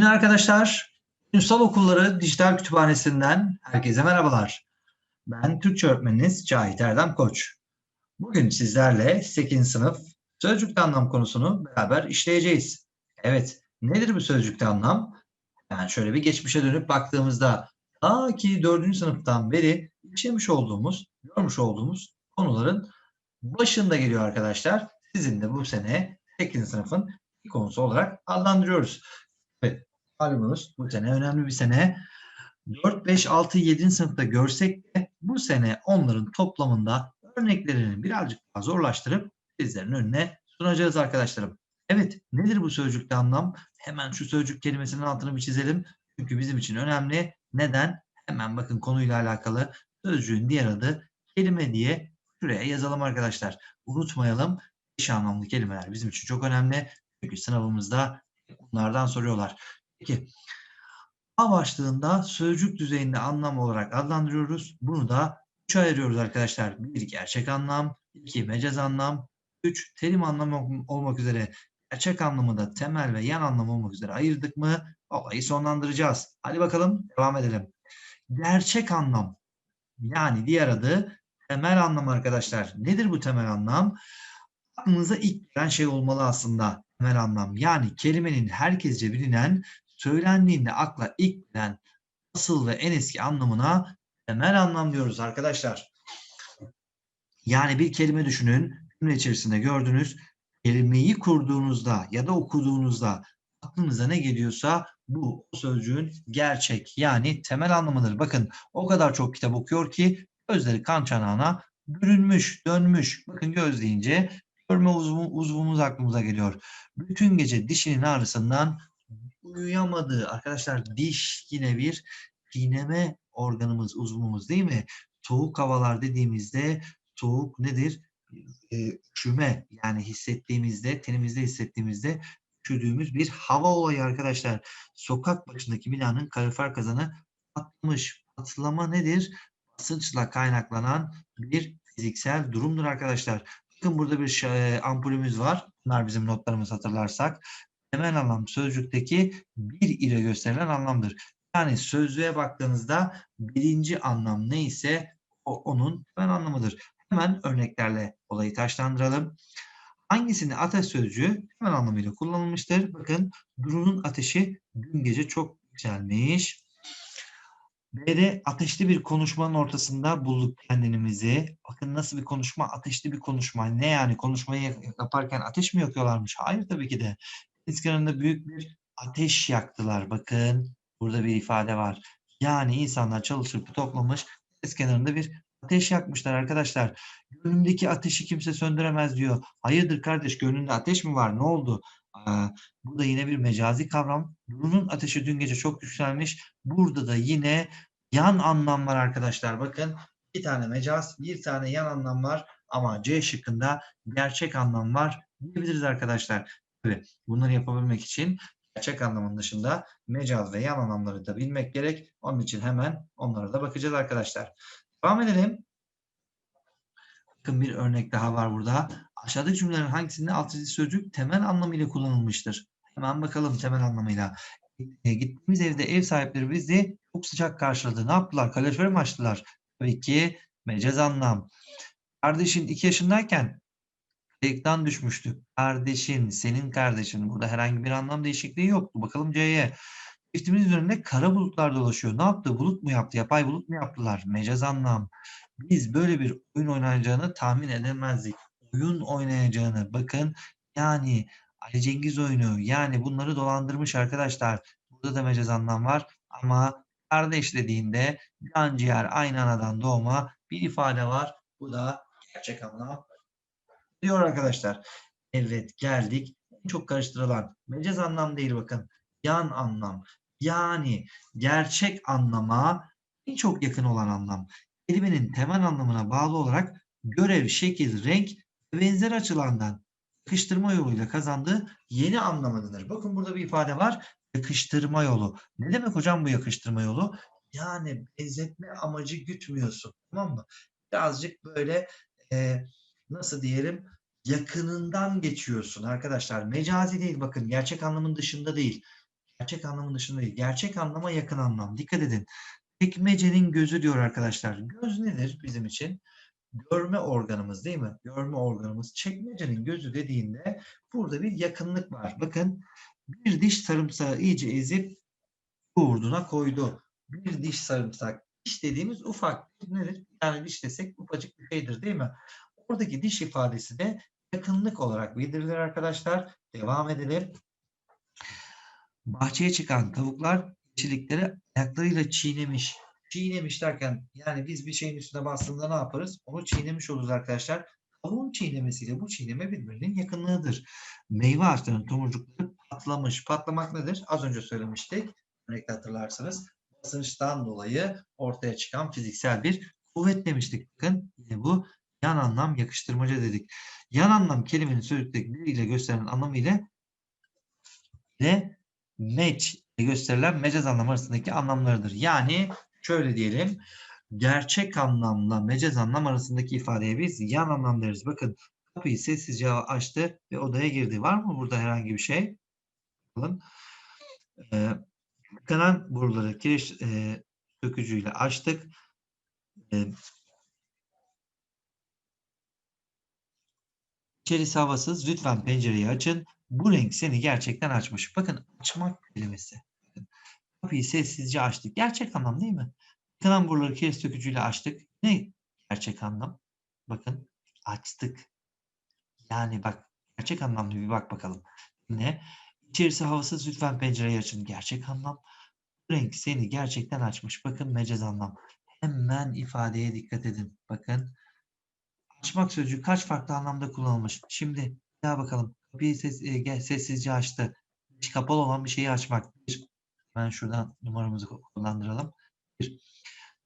günler arkadaşlar. Ünsal Okulları Dijital Kütüphanesi'nden herkese merhabalar. Ben Türkçe öğretmeniniz Cahit Erdem Koç. Bugün sizlerle 8. sınıf sözcükte anlam konusunu beraber işleyeceğiz. Evet, nedir bu sözcükte anlam? Yani şöyle bir geçmişe dönüp baktığımızda ta ki 4. sınıftan beri işlemiş olduğumuz, görmüş olduğumuz konuların başında geliyor arkadaşlar. Sizin de bu sene 8. sınıfın konusu olarak adlandırıyoruz. Malumunuz bu sene önemli bir sene. 4, 5, 6, 7. sınıfta görsek de bu sene onların toplamında örneklerini birazcık daha zorlaştırıp sizlerin önüne sunacağız arkadaşlarım. Evet, nedir bu sözcükte anlam? Hemen şu sözcük kelimesinin altını bir çizelim. Çünkü bizim için önemli. Neden? Hemen bakın konuyla alakalı sözcüğün diğer adı kelime diye şuraya yazalım arkadaşlar. Unutmayalım. Eş anlamlı kelimeler bizim için çok önemli. Çünkü sınavımızda bunlardan soruyorlar. Peki A başlığında sözcük düzeyinde anlam olarak adlandırıyoruz. Bunu da üç ayırıyoruz arkadaşlar. Bir gerçek anlam, iki mecaz anlam, üç terim anlamı olmak üzere gerçek anlamı da temel ve yan anlam olmak üzere ayırdık mı olayı sonlandıracağız. Hadi bakalım devam edelim. Gerçek anlam yani diğer adı temel anlam arkadaşlar. Nedir bu temel anlam? Aklınıza ilk gelen şey olmalı aslında temel anlam. Yani kelimenin herkesce bilinen söylendiğinde akla ilk gelen asıl ve en eski anlamına temel anlam diyoruz arkadaşlar. Yani bir kelime düşünün. Cümle içerisinde gördünüz. Kelimeyi kurduğunuzda ya da okuduğunuzda aklınıza ne geliyorsa bu sözcüğün gerçek yani temel anlamıdır. Bakın o kadar çok kitap okuyor ki gözleri kan çanağına bürünmüş, dönmüş. Bakın göz deyince görme uzvu, uzvumuz aklımıza geliyor. Bütün gece dişinin ağrısından uyuyamadı. Arkadaşlar diş yine bir çiğneme organımız, uzvumuz değil mi? Soğuk havalar dediğimizde soğuk nedir? Ee, üşüme yani hissettiğimizde, tenimizde hissettiğimizde üşüdüğümüz bir hava olayı arkadaşlar. Sokak başındaki binanın kalorifer kazanı patlamış. Patlama nedir? Basınçla kaynaklanan bir fiziksel durumdur arkadaşlar. Bakın burada bir e, ampulümüz var. Bunlar bizim notlarımız hatırlarsak. Temel anlam sözcükteki bir ile gösterilen anlamdır. Yani sözlüğe baktığınızda birinci anlam neyse o onun temel anlamıdır. Hemen örneklerle olayı taşlandıralım. Hangisinde ateş sözcüğü temel anlamıyla kullanılmıştır? Bakın Duru'nun ateşi dün gece çok yükselmiş. B'de ateşli bir konuşmanın ortasında bulduk kendimizi. Bakın nasıl bir konuşma? Ateşli bir konuşma. Ne yani konuşmayı yaparken ateş mi yakıyorlarmış? Hayır tabii ki de. Deniz kenarında büyük bir ateş yaktılar. Bakın burada bir ifade var. Yani insanlar çalışıp toplamış deniz kenarında bir ateş yakmışlar arkadaşlar. Gönlümdeki ateşi kimse söndüremez diyor. Hayırdır kardeş gönlünde ateş mi var? Ne oldu? Aa, burada yine bir mecazi kavram. Duru'nun ateşi dün gece çok yükselmiş. Burada da yine yan anlam var arkadaşlar. Bakın bir tane mecaz, bir tane yan anlam var. Ama C şıkkında gerçek anlam var diyebiliriz arkadaşlar. Tabii bunları yapabilmek için gerçek anlamın dışında mecaz ve yan anlamları da bilmek gerek. Onun için hemen onlara da bakacağız arkadaşlar. Devam edelim. Bakın bir örnek daha var burada. Aşağıdaki cümlelerin hangisinde alt çizili sözcük temel anlamıyla kullanılmıştır? Hemen bakalım temel anlamıyla. E, gittiğimiz evde ev sahipleri bizi çok sıcak karşıladı. Ne yaptılar? Kaloriferi mi açtılar? Tabii ki mecaz anlam. Kardeşin iki yaşındayken kayıktan düşmüştü. Kardeşin, senin kardeşin. Burada herhangi bir anlam değişikliği yoktu. Bakalım C'ye. Çiftimizin üzerinde kara bulutlar dolaşıyor. Ne yaptı? Bulut mu yaptı? Yapay bulut mu yaptılar? Mecaz anlam. Biz böyle bir oyun oynayacağını tahmin edemezdik. Oyun oynayacağını bakın yani Ali Cengiz oyunu yani bunları dolandırmış arkadaşlar. Burada da mecaz anlam var ama kardeş dediğinde can ciğer aynı anadan doğma bir ifade var. Bu da gerçek anlam diyor arkadaşlar. Evet geldik. En çok karıştırılan mecaz anlam değil bakın. Yan anlam. Yani gerçek anlama en çok yakın olan anlam. Kelimenin temel anlamına bağlı olarak görev, şekil, renk ve benzer açılardan yakıştırma yoluyla kazandığı yeni anlamındadır. Bakın burada bir ifade var. Yakıştırma yolu. Ne demek hocam bu yakıştırma yolu? Yani benzetme amacı gütmüyorsun. Tamam mı? Birazcık böyle e, nasıl diyelim yakınından geçiyorsun arkadaşlar. Mecazi değil bakın gerçek anlamın dışında değil. gerçek anlamın dışında değil. Gerçek anlama yakın anlam. Dikkat edin. Çekmecenin gözü diyor arkadaşlar. Göz nedir bizim için? Görme organımız değil mi? Görme organımız. Çekmecenin gözü dediğinde burada bir yakınlık var. Bakın bir diş sarımsağı iyice ezip yoğurduna koydu. Bir diş sarımsak. Diş dediğimiz ufak nedir? Yani diş desek ufacık bir şeydir değil mi? Oradaki diş ifadesi de yakınlık olarak bildirilir arkadaşlar. Devam edelim. Bahçeye çıkan tavuklar yeşillikleri ayaklarıyla çiğnemiş. Çiğnemiş derken yani biz bir şeyin üstüne bastığında ne yaparız? Onu çiğnemiş oluruz arkadaşlar. Tavuğun çiğnemesiyle bu çiğneme birbirinin yakınlığıdır. Meyve ağaçlarının tomurcukları patlamış. Patlamak nedir? Az önce söylemiştik. Örnekte hatırlarsınız. Basınçtan dolayı ortaya çıkan fiziksel bir kuvvet demiştik. Bakın yine bu yan anlam yakıştırmaca dedik. Yan anlam kelimenin sözlükteki biriyle gösterilen anlamı ile ile ile gösterilen mecaz anlam arasındaki anlamlarıdır. Yani şöyle diyelim. Gerçek anlamla mecaz anlam arasındaki ifadeye biz yan anlam deriz. Bakın kapıyı sessizce açtı ve odaya girdi. Var mı burada herhangi bir şey? Bakalım. Ee, tıkanan boruları kireç e, sökücüyle açtık. E, İçerisi havasız. Lütfen pencereyi açın. Bu renk seni gerçekten açmış. Bakın açmak kelimesi. Bakın, Kapıyı sessizce açtık. Gerçek anlam değil mi? Tıkanan boruları kireç sökücüyle açtık. Ne gerçek anlam? Bakın açtık. Yani bak gerçek anlamda bir bak bakalım. Ne? İçerisi havasız. Lütfen pencereyi açın. Gerçek anlam. Bu renk seni gerçekten açmış. Bakın mecaz anlam. Hemen ifadeye dikkat edin. Bakın açmak sözcüğü kaç farklı anlamda kullanılmış? Şimdi daha bakalım. Kapıyı ses, e, gel- sessizce açtı. Hiç kapalı olan bir şeyi açmak. Bir. Ben şuradan numaramızı ku- kullandıralım. Bir.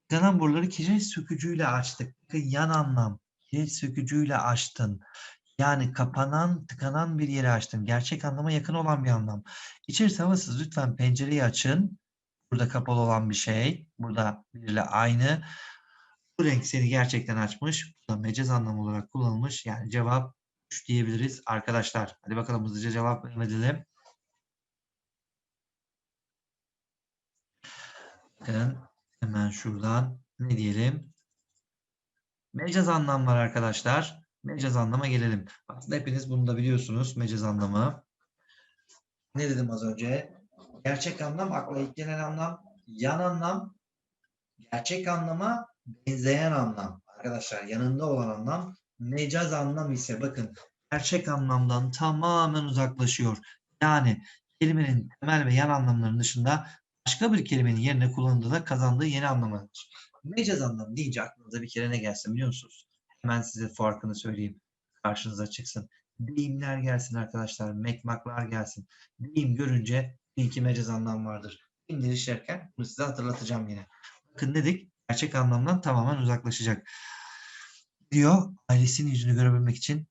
Tıkanan boruları kireç sökücüyle açtık. Yan anlam. Kireç sökücüyle açtın. Yani kapanan, tıkanan bir yeri açtın. Gerçek anlama yakın olan bir anlam. İçerisi havasız. Lütfen pencereyi açın. Burada kapalı olan bir şey. Burada biriyle aynı. Bu renk seni gerçekten açmış. Bu da mecaz anlamı olarak kullanılmış. Yani cevap 3 diyebiliriz arkadaşlar. Hadi bakalım hızlıca cevap edelim. Bakın hemen şuradan ne diyelim? Mecaz anlam var arkadaşlar. Mecaz anlama gelelim. Aslında hepiniz bunu da biliyorsunuz. Mecaz anlamı. Ne dedim az önce? Gerçek anlam, akla ilk gelen anlam, yan anlam, gerçek anlama benzeyen anlam. Arkadaşlar yanında olan anlam, mecaz anlam ise bakın gerçek anlamdan tamamen uzaklaşıyor. Yani kelimenin temel ve yan anlamlarının dışında başka bir kelimenin yerine kullanıldığında kazandığı yeni anlamadır. Mecaz anlam deyince aklınıza bir kere ne gelsin biliyor musunuz? Hemen size farkını söyleyeyim. Karşınıza çıksın. Deyimler gelsin arkadaşlar. Mekmaklar gelsin. Deyim görünce ilki mecaz anlam vardır. Deyimleri işlerken bunu size hatırlatacağım yine. Bakın dedik gerçek anlamdan tamamen uzaklaşacak. Diyor ailesinin yüzünü görebilmek için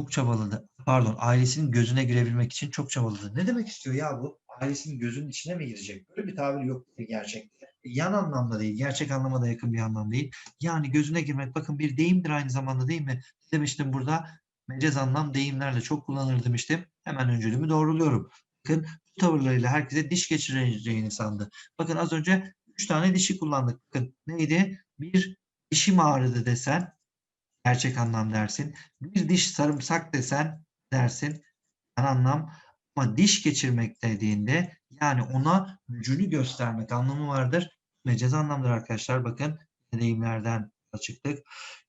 çok çabaladı. Pardon ailesinin gözüne girebilmek için çok çabaladı. Ne demek istiyor ya bu? Ailesinin gözünün içine mi girecek? Böyle bir tabir yok gerçekte. Yan anlamda değil, gerçek anlama da yakın bir anlam değil. Yani gözüne girmek bakın bir deyimdir aynı zamanda değil mi? Demiştim burada mecaz anlam deyimlerle çok kullanılır demiştim. Hemen öncülümü doğruluyorum. Bakın bu tavırlarıyla herkese diş geçireceğini sandı. Bakın az önce üç tane dişi kullandık. Bakın neydi? Bir dişim ağrıdı desen gerçek anlam dersin. Bir diş sarımsak desen dersin yan anlam. Ama diş geçirmek dediğinde yani ona gücünü göstermek anlamı vardır. Mecaz anlamdır arkadaşlar. Bakın deyimlerden çıktık.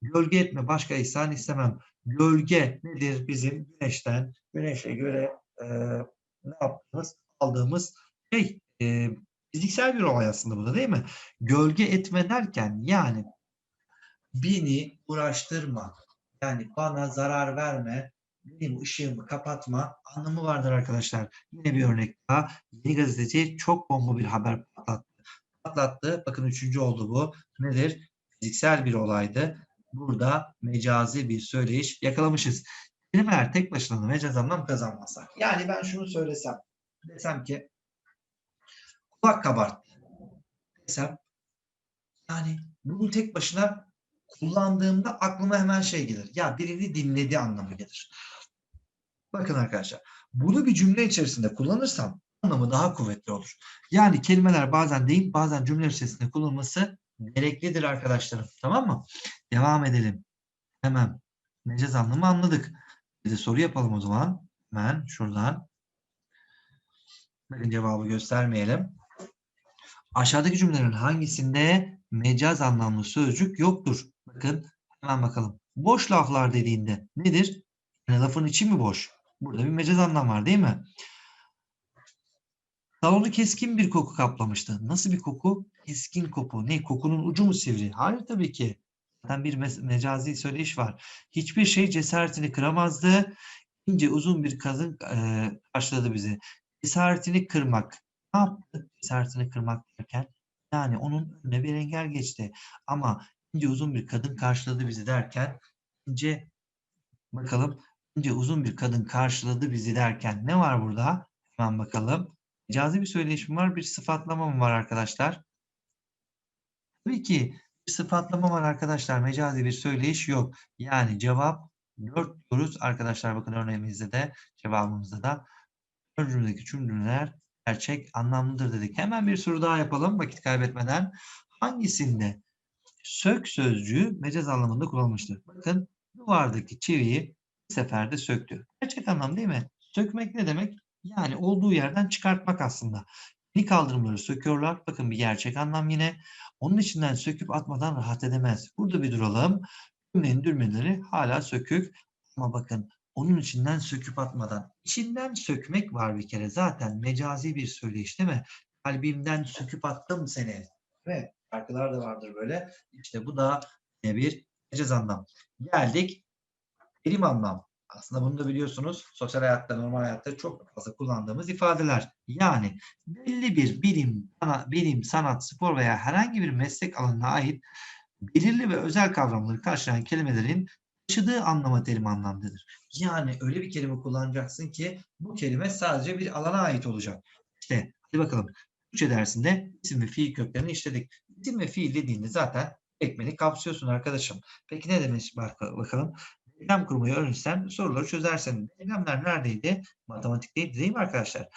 Gölge etme başka ihsan istemem. Gölge nedir bizim güneşten, güneşe göre e, ne yaptığımız, aldığımız şey e, fiziksel bir olay aslında bu da değil mi? Gölge etme derken yani beni uğraştırma. Yani bana zarar verme, benim ışığımı kapatma anlamı vardır arkadaşlar. Yine bir örnek daha. Yeni gazeteci çok bomba bir haber patlattı. Patlattı. Bakın üçüncü oldu bu. Nedir? Fiziksel bir olaydı. Burada mecazi bir söyleyiş yakalamışız. Kelimeler tek başına mecaz anlam kazanmazlar. Yani ben şunu söylesem. Desem ki kulak kabarttı. Desem yani bunu tek başına kullandığımda aklıma hemen şey gelir. Ya birini dinledi anlamı gelir. Bakın arkadaşlar. Bunu bir cümle içerisinde kullanırsam anlamı daha kuvvetli olur. Yani kelimeler bazen değil bazen cümle içerisinde kullanılması gereklidir arkadaşlarım. Tamam mı? Devam edelim. Hemen mecaz anlamı anladık. Bir de soru yapalım o zaman. Hemen şuradan. Bakın cevabı göstermeyelim. Aşağıdaki cümlelerin hangisinde mecaz anlamlı sözcük yoktur? Bakın hemen bakalım. Boş laflar dediğinde nedir? Yani lafın içi mi boş? Burada bir mecaz anlam var değil mi? Salonu keskin bir koku kaplamıştı. Nasıl bir koku? Keskin koku. Ne? Kokunun ucu mu sivri? Hayır tabii ki. Zaten bir me- mecazi söyleyiş var. Hiçbir şey cesaretini kıramazdı. İnce uzun bir kadın eee, karşıladı bizi. Cesaretini kırmak. Ne yaptı? Cesaretini kırmak derken yani onun önüne bir engel geçti. Ama ince uzun bir kadın karşıladı bizi derken ince bakalım ince uzun bir kadın karşıladı bizi derken ne var burada? Hemen bakalım. Mecazi bir söyleyiş mi var? Bir sıfatlama mı var arkadaşlar? Tabii ki bir sıfatlama var arkadaşlar. Mecazi bir söyleyiş yok. Yani cevap 4 diyoruz arkadaşlar. Bakın örneğimizde de cevabımızda da ön cümledeki cümleler gerçek anlamlıdır dedik. Hemen bir soru daha yapalım vakit kaybetmeden. Hangisinde sök sözcüğü mecaz anlamında kullanılmıştır? Bakın duvardaki çiviyi bir seferde söktü. Gerçek anlam değil mi? Sökmek ne demek? Yani olduğu yerden çıkartmak aslında. Yeni kaldırımları söküyorlar. Bakın bir gerçek anlam yine. Onun içinden söküp atmadan rahat edemez. Burada bir duralım. Cümlenin dürmeleri hala sökük. Ama bakın onun içinden söküp atmadan. İçinden sökmek var bir kere. Zaten mecazi bir söyleyiş değil mi? Kalbimden söküp attım seni. Evet. Şarkılar da vardır böyle. İşte bu da yine bir mecaz anlam. Geldik terim anlam. Aslında bunu da biliyorsunuz sosyal hayatta, normal hayatta çok fazla kullandığımız ifadeler. Yani belli bir bilim, bilim, sanat, spor veya herhangi bir meslek alanına ait belirli ve özel kavramları karşılayan kelimelerin taşıdığı anlama terim anlamdadır. Yani öyle bir kelime kullanacaksın ki bu kelime sadece bir alana ait olacak. İşte hadi bakalım. Türkçe dersinde isim ve fiil köklerini işledik. İsim ve fiil dediğinde zaten ekmeni kapsıyorsun arkadaşım. Peki ne bak- bakalım? Denklem kurmayı öğrenirsen soruları çözersen. Denklemler neredeydi? Matematikteydi değil mi arkadaşlar?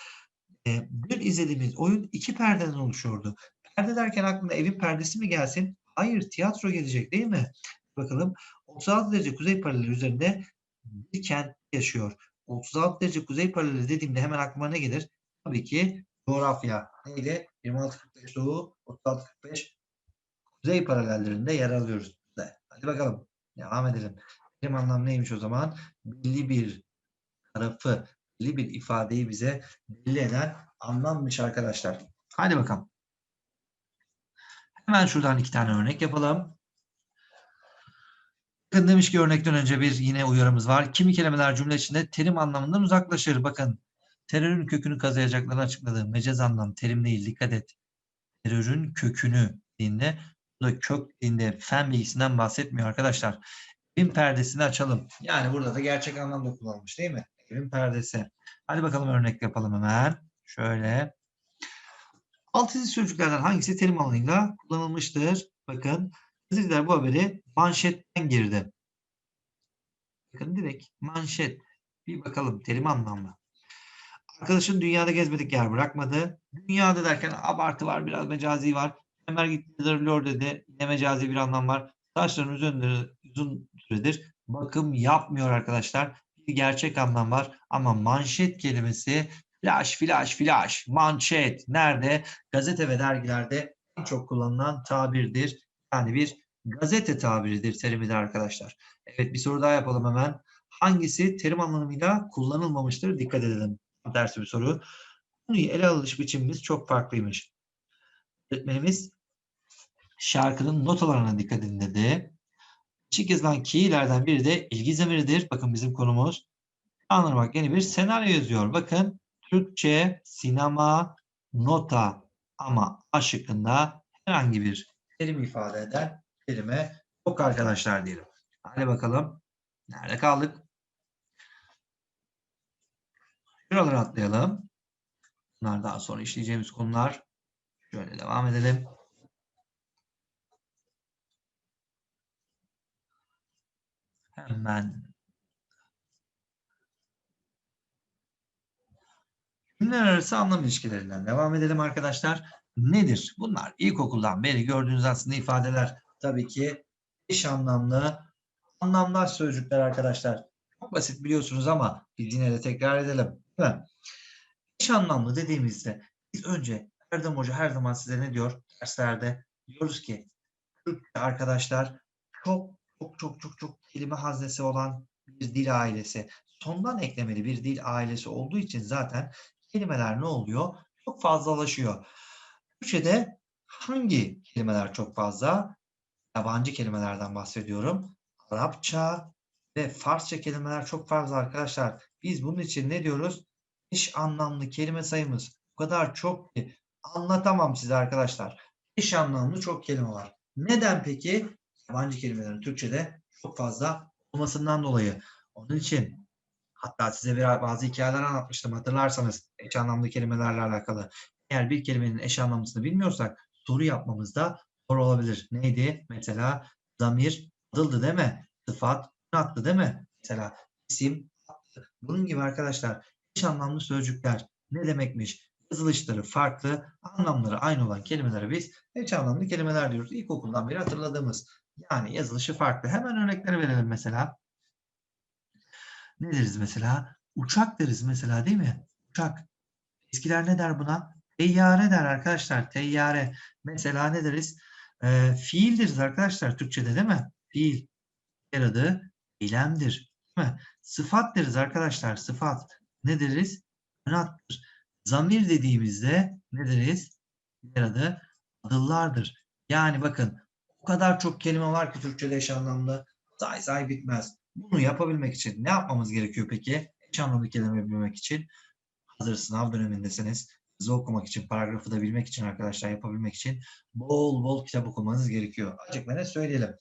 Ee, bir izlediğimiz oyun iki perdeden oluşuyordu. Perde derken aklına evin perdesi mi gelsin? Hayır, tiyatro gelecek değil mi? Bakalım 36 derece kuzey paraleli üzerinde bir kent yaşıyor. 36 derece kuzey paraleli dediğimde hemen aklıma ne gelir? Tabii ki coğrafya. Neyle? 26-45 doğu, 36-45 kuzey paralellerinde yer alıyoruz. Hadi bakalım. Devam edelim. Terim anlam neymiş o zaman? Belli bir tarafı, belli bir ifadeyi bize belli eden anlammış arkadaşlar. Hadi bakalım. Hemen şuradan iki tane örnek yapalım. Bakın demiş ki örnekten önce bir yine uyarımız var. Kimi kelimeler cümle içinde terim anlamından uzaklaşır. Bakın terörün kökünü kazıyacaklarını açıkladı. Mecaz anlam terim değil dikkat et. Terörün kökünü dediğinde burada kök dediğinde fen bilgisinden bahsetmiyor arkadaşlar. Evin perdesini açalım. Yani burada da gerçek anlamda kullanılmış değil mi? Evin perdesi. Hadi bakalım örnek yapalım hemen. Şöyle. Alt çizili sözcüklerden hangisi terim anlamıyla kullanılmıştır? Bakın gazeteciler bu haberi manşetten girdi. Bakın direkt manşet. Bir bakalım terim anlamlı. Arkadaşın dünyada gezmedik yer bırakmadı. Dünyada derken abartı var, biraz mecazi var. Ömer gitti darılıyor dedi. Yine mecazi bir anlam var. Saçların uzun, uzun süredir bakım yapmıyor arkadaşlar. Bir gerçek anlam var ama manşet kelimesi flash, flash, flash, manşet nerede? Gazete ve dergilerde en çok kullanılan tabirdir. Yani bir gazete tabiridir terimidir arkadaşlar. Evet bir soru daha yapalım hemen. Hangisi terim anlamıyla kullanılmamıştır? Dikkat edelim. Dersi bir soru. Konuyu ele alış biçimimiz çok farklıymış. Öğretmenimiz şarkının notalarına dikkat edin dedi. Açık yazılan keylerden biri de ilgi zemiridir. Bakın bizim konumuz. Anlamak yeni bir senaryo yazıyor. Bakın Türkçe, sinema, nota ama A şıkkında herhangi bir terim ifade eden kelime yok arkadaşlar diyelim. Hadi bakalım. Nerede kaldık? Şuraları atlayalım. Bunlar daha sonra işleyeceğimiz konular. Şöyle devam edelim. Hemen Cümleler arası anlam ilişkilerinden devam edelim arkadaşlar. Nedir? Bunlar ilkokuldan beri gördüğünüz aslında ifadeler. Tabii ki eş anlamlı, anlamdaş sözcükler arkadaşlar. Çok basit biliyorsunuz ama biz yine de tekrar edelim. Değil? Eş anlamlı dediğimizde biz önce Erdem Hoca her zaman size ne diyor derslerde? Diyoruz ki Türkçe arkadaşlar çok çok çok çok çok kelime haznesi olan bir dil ailesi. Sondan eklemeli bir dil ailesi olduğu için zaten kelimeler ne oluyor? Çok fazlalaşıyor. Türkçe'de hangi kelimeler çok fazla? Yabancı kelimelerden bahsediyorum. Arapça ve Farsça kelimeler çok fazla arkadaşlar. Biz bunun için ne diyoruz? Eş anlamlı kelime sayımız o kadar çok ki anlatamam size arkadaşlar. Eş anlamlı çok kelime var. Neden peki? Yabancı kelimelerin Türkçe'de çok fazla olmasından dolayı. Onun için hatta size bir bazı hikayeler anlatmıştım hatırlarsanız eş anlamlı kelimelerle alakalı. Eğer bir kelimenin eş anlamlısını bilmiyorsak soru yapmamız da zor olabilir. Neydi? Mesela zamir adıldı değil mi? Sıfat attı değil mi? Mesela isim attı. Bunun gibi arkadaşlar eş anlamlı sözcükler ne demekmiş? Yazılışları farklı, anlamları aynı olan kelimelere biz eş anlamlı kelimeler diyoruz. İlkokuldan beri hatırladığımız. Yani yazılışı farklı. Hemen örnekleri verelim mesela. Ne deriz mesela? Uçak deriz mesela değil mi? Uçak. Eskiler ne der buna? Teyyare der arkadaşlar. Teyyare. Mesela ne deriz? Ee, fiil arkadaşlar Türkçe'de değil mi? Fiil. Diğer adı eylemdir. Değil mi? Sıfat deriz arkadaşlar. Sıfat. Ne deriz? Önattır. Zamir dediğimizde ne deriz? Diğer adı adıllardır. Yani bakın o kadar çok kelime var ki Türkçe'de eş anlamlı. Say say bitmez. Bunu yapabilmek için ne yapmamız gerekiyor peki? Eş anlamlı kelime bilmek için hazır sınav dönemindesiniz. Hızlı okumak için, paragrafı da bilmek için arkadaşlar yapabilmek için bol bol kitap okumanız gerekiyor. Açık net söyleyelim.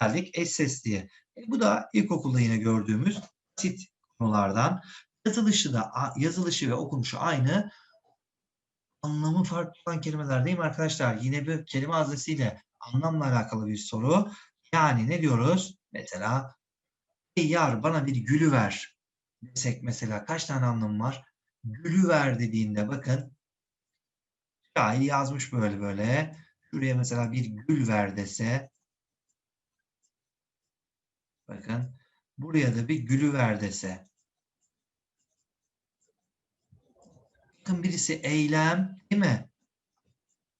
Geldik eş diye. E, bu da ilkokulda yine gördüğümüz basit konulardan. Yazılışı da yazılışı ve okunuşu aynı. Anlamı farklı olan kelimeler değil mi arkadaşlar? Yine bir kelime haznesiyle anlamla alakalı bir soru. Yani ne diyoruz? Mesela Ey yar bana bir gülü ver desek mesela kaç tane anlamı var? Gülü ver dediğinde bakın şair yazmış böyle böyle. Şuraya mesela bir gül ver dese bakın buraya da bir gülü ver dese bakın birisi eylem değil mi?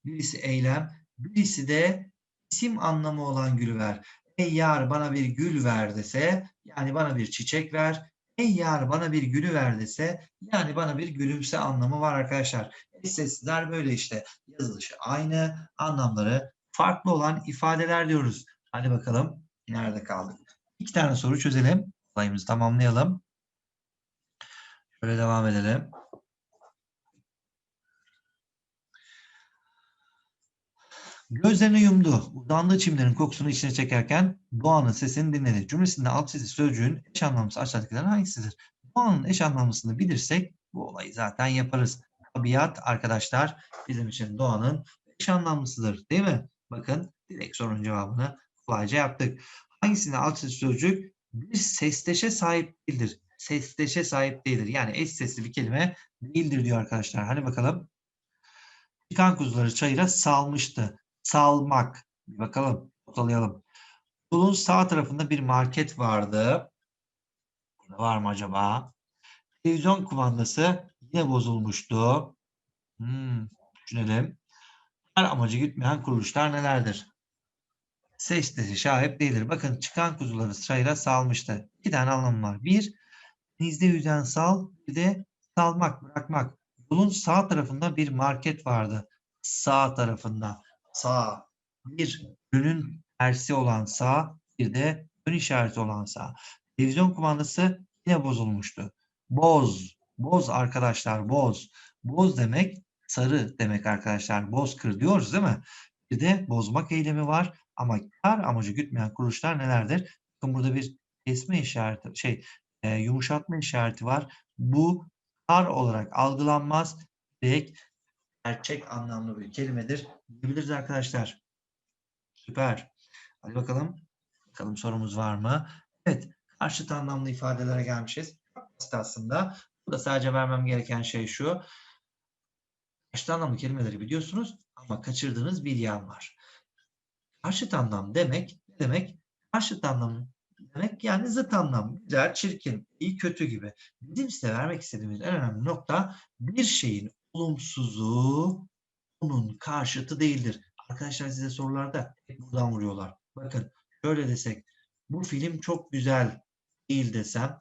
Birisi eylem birisi de isim anlamı olan gülü ver. Ey yar bana bir gül ver dese yani bana bir çiçek ver. Ey yar bana bir gülü ver dese yani bana bir gülümse anlamı var arkadaşlar. Sesler böyle işte. Yazılışı aynı, anlamları farklı olan ifadeler diyoruz. Hadi bakalım nerede kaldık? İki tane soru çözelim. Olayımızı tamamlayalım. Şöyle devam edelim. Gözlerini yumdu. Uzandığı çimlerin kokusunu içine çekerken Doğan'ın sesini dinledi. Cümlesinde alt çizili sözcüğün eş anlamlısı aşağıdakilerden hangisidir? Doğan'ın eş anlamlısını bilirsek bu olayı zaten yaparız. Tabiat arkadaşlar bizim için doğanın eş anlamlısıdır değil mi? Bakın direkt sorunun cevabını kolayca yaptık. Hangisinde alt çizili sözcük bir sesleşe sahip değildir? Sesleşe sahip değildir. Yani eş sesli bir kelime değildir diyor arkadaşlar. Hadi bakalım. Çıkan kuzuları çayıra salmıştı salmak. Bir bakalım, notalayalım. Yolun sağ tarafında bir market vardı. Burada var mı acaba? Televizyon kumandası yine bozulmuştu. Hmm, düşünelim. Her amacı gütmeyen kuruluşlar nelerdir? Seçtiği şahit değildir. Bakın çıkan kuzuları sırayla salmıştı. İki tane anlamı var. Bir, denizde yüzen sal, bir de salmak, bırakmak. Yolun sağ tarafında bir market vardı. Sağ tarafında sağ. Bir ürünün tersi olan sağ, bir de ön işareti olan sağ. Televizyon kumandası yine bozulmuştu. Boz, boz arkadaşlar, boz. Boz demek sarı demek arkadaşlar. Bozkır diyoruz değil mi? Bir de bozmak eylemi var ama kar amacı gütmeyen kuruluşlar nelerdir? Bakın burada bir kesme işareti, şey e, yumuşatma işareti var. Bu kar olarak algılanmaz. Direkt gerçek anlamlı bir kelimedir diyebiliriz arkadaşlar. Süper. Hadi bakalım. Bakalım sorumuz var mı? Evet. Karşıt anlamlı ifadelere gelmişiz. Basit aslında. Burada sadece vermem gereken şey şu. Karşıt anlamlı kelimeleri biliyorsunuz ama kaçırdığınız bir yan var. Karşıt anlam demek ne demek? Karşıt anlam demek yani zıt anlam. Güzel, çirkin, iyi, kötü gibi. Bizim size vermek istediğimiz en önemli nokta bir şeyin olumsuzu onun karşıtı değildir. Arkadaşlar size sorularda hep buradan vuruyorlar. Bakın şöyle desek bu film çok güzel değil desem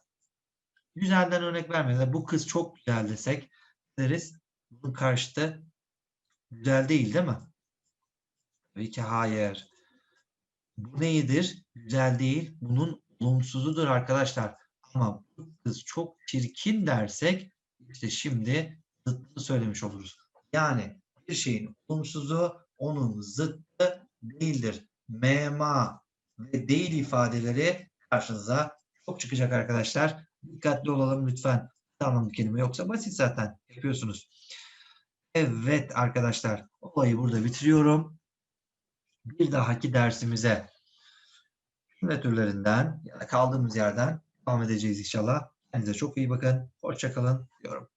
güzelden örnek vermeden bu kız çok güzel desek deriz bunun karşıtı güzel değil değil mi? Tabii ki hayır. Bu neyidir? Güzel değil. Bunun olumsuzudur arkadaşlar. Ama bu kız çok çirkin dersek işte şimdi zıttını söylemiş oluruz. Yani bir şeyin olumsuzu onun zıttı değildir. Mema ve değil ifadeleri karşınıza çok çıkacak arkadaşlar. Dikkatli olalım lütfen. Anlamlı kelime yoksa basit zaten yapıyorsunuz. Evet arkadaşlar olayı burada bitiriyorum. Bir dahaki dersimize cümle türlerinden ya da kaldığımız yerden devam edeceğiz inşallah. Kendinize çok iyi bakın. Hoşçakalın diyorum.